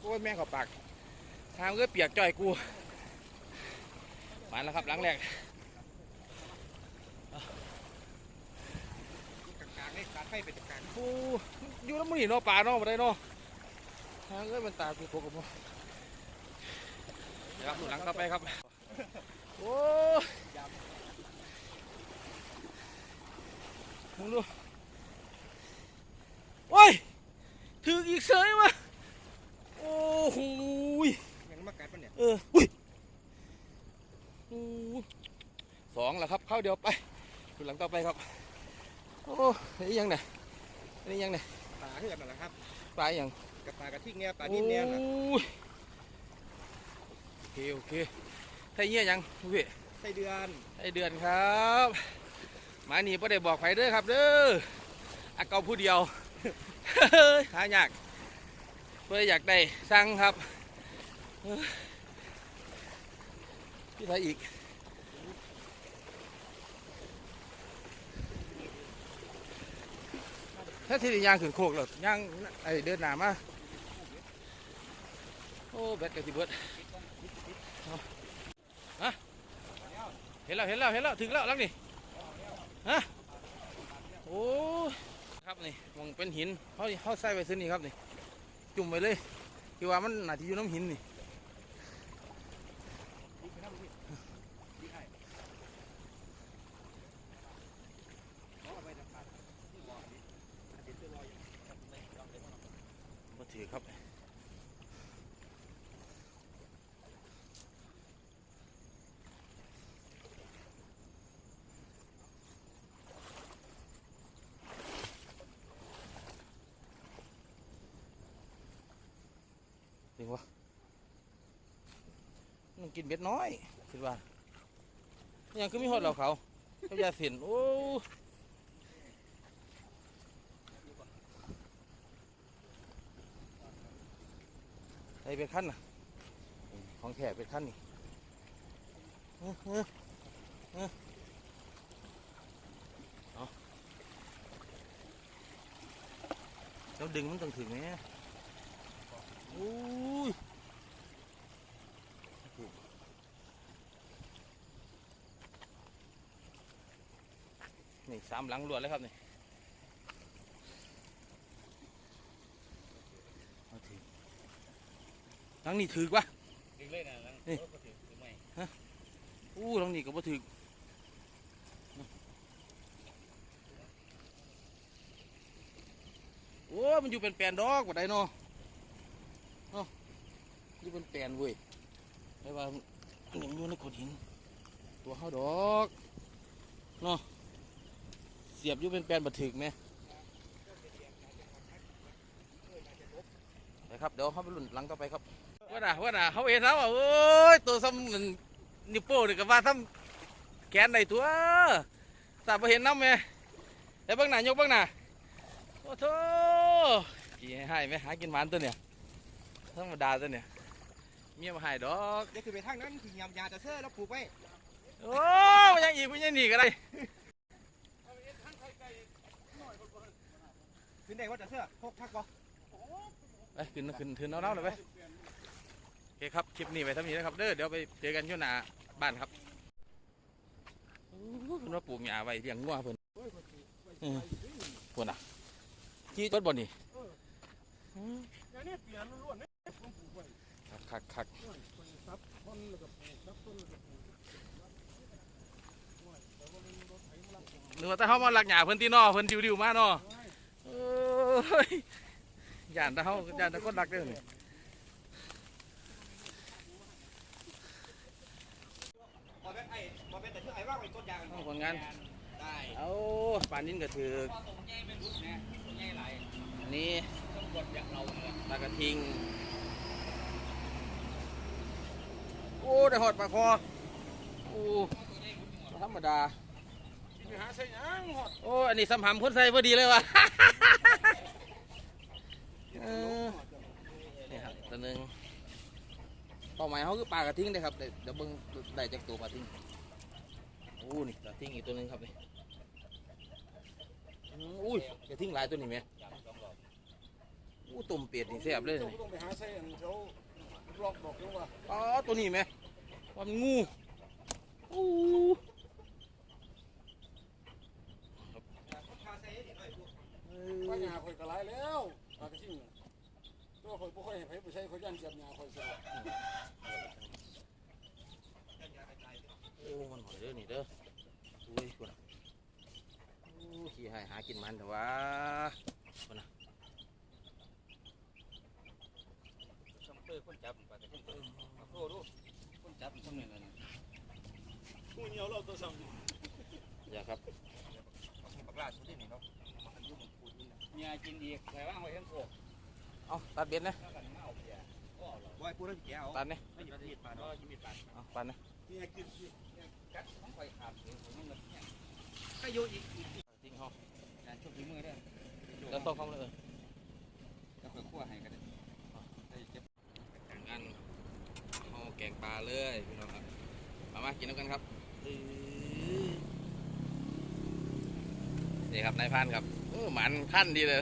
โอ้ยแม่งเขาปากทางก็เปียกจ่อยกูมาแล้วครับหลังแรกกลางๆนี่การไฟเป็นกลางโอ้อยู่แล้วมันนี่เนาะป่าเนาะมาได้เนาะทางก็เป็นตากูโคกับผมเดี๋ยวหลังต่อไปครับ โอ้มึงดูโอ้ยถืออีกเสยมาโอ้โหย ยังมากัดมันเนี่ย เอออุ้ยอู้สองแล้วครับ เข้าเดียวไปดูหลังต่อไปครับ โอ้ยนี่ยังไงนี่ยังไงปลาเหือนนั่นแหละครับปลาอย่างกับปลากระทิงเนี่ยปลาดิ้นเนี่ยน่ะโอ้ยโอเคโอเคไทยเงี้ยยังพี่ไส้เดือนไอเดือนครับหมาหนีไ่ได้บอกใครเด้อครับ เด้ออาเกาผู้เดียวหายากเพื่ออยากได้สั่งครับ พี่ไทยอีก ถ้าที่ได้ย่างขึ้นโคกแล้วย่างไอเดินหนามาโอ้แบตกระติเบิดเอาฮะเห็นแล้วเห็นแล้วเห็นแล้วถึงแล้วลักนี่ฮะโอ้ครับนี่มองเป็นหินเขาเขาใส่ไว้ซื้อนี่ครับนี่ จุ่มไปเลยที่ว่ามันหน่าจะอยู่น้ำหินนี่ ถือครับจริงวะมันกินเบ็ดน้อยคิดว่า ยังคือมีหอดเหล่าเขาเขายาเสียนโอ้ ไอเป็ดขั้นน่ะของแขกเป็ดขั้นนี่เออเออเออเอาดึงมันต้องถึงไหมอุ้ยนี่สามหลังรวดเลยครับนี่เอาถึง หลังนี่ถือกวะดึงเลยนะลังนี่ก็ถือถือไม่อู้หลังนี่ก็บ่ถือกโอ้มันอยู่เป็นแปลนดอกบ่ได้เนาะเนาะอยู่เป็นแปลนเว้ยแต่ว่ามันยังอยู่ในโขดหิน ตัวเขาดอกเนาะเสียบอยู่เป็นแปลนบัถึกไหมไปครับเดี๋ยวเขาไปลุ่นหลังต่อไปครับ ว่าน่ะว่าน่ะเขาเห็นแล้วว่าโอ้ยตัวซ้ำมันนิ้วโป้งนี่ก็ว่าซ้ำแขนในตัวสาบเห็นน้ำไหมแต่เบ้างหน้ายกเบ้างหน้าโอ้โธ่กี่ให้ไหมหากินหวานตัวเนี่ยธรรมดาตัวเนี่ยเมียมาให้ดอกเดี๋ยวคือไปทางนั้นที่ยำยาตะเซ่แล้วปลูกไว้โอ้ยยังอีกมันยังหนีก็ได้ขึ้นได้ว่าตะเซ่พกทักบ่ไปขึ้นขึ้นขึ้นเอาๆเลยไปโอเคครับ คลิปนี้ไปเท่านี้นะครับ เด้อเดี๋ยวไปเจอกันที่หน้าบ้านครับโอ้ยเพิ่นว่าปลูกหญ้าไว้เลี้ยงงัวเพิ่นเออเพิ่นอะขี่รถบ่นี่ยาเนี่เปลี่ยนล้วนๆเนี่ยผมปลูกไว้คักคักคักซับต้นแล้วก็ปลูกซับต้นแล้วก็ปลูกนึกว่าแต่เฮามาลักหญ้าเพิ่นที่นอเพิ่นดิวๆมาเนาะเอ้ยย่านแต่เฮาย่านแต่คนรักเด้อนี่ พอเป็นไอ้พอเป็น แต่เชื่อไอ้ว่าเป็นต้นยางเอาผลงาน ได้เอาปานนินก็ถือพอตรงใหญ่เป็นรุ่นนะใหญ่หลายอันนี้ต้องกดอย่างเราเนี่ยปลากระทิง โอ้ได้หอดปลาคอโอ้บ่ธรรมดาไปหาใส่ยังหอดโอ้อันนี้สำหำคนใส่พอดีเลยวะเออนี่ครับตัวหนึ่งเป้าหมายเขาคือปลากระทิงเลยครับเดี๋ยวเดี๋ยวเบิ้งได้จากตัวปลาทิงโอ้นี่กระทิงอีกตัวหนึ่งครับนี่อืมอุ้ยกระทิงหลายตัวนี่ไหมอู้ตุ่มเป็ดนี่แซ่บเลยจ้าต้องไปหาใส่อันเขาลอกดอกจังว่าอ๋อตัวนี้ไหมว่ามันงูอู้ว่าหญ้าข่อยก็หลายแล้วปลากระชิ่งน่ะตัวข่อยบ่ค่อยให้ไผไปใช้ข่อยย่านเจ็บหญ้าข่อยซะโอ้มันหอยเด้อนี่เด้ออุ้ยคนน่ะ โอ้ขี้หายหากินมันแต่ว่าคนน่ะซัมเปอร์คนจับปลากระเทียมเปอร์มาโทษดูคนจับมันทำเนี่ยนะผู้เหนียวเราตัวซ้ำอย่าครับปลากลาสุดที่นี่เนาะมันยุ่งปูนเนี่ยกินอีกใส่ว่างไว้ทั้งโคกเอาตัดเบ็ดนะวกันมาเอาเบียร์ก็เอาบอยปูแล้วแกเอาตัดนะไม่หยิบมีดปาดก็หยิบมีดปาดเอาตัดนะเนี่ยกินสิกัดต้องไปขาดเลยผมมันเลยเนี่ยก็อยู่อีกอีก ทิ้งห้อง การชกฝีมือได้ แล้วต้องเข้ามาเลยก็เพื่อคั่วให้กันได้เจ็บงานห้องแกงปลาเลยพี่น้องครับมามากินน้ำกันครับอื้อนี่ครับนายพันครับเออหมันพันดีเลย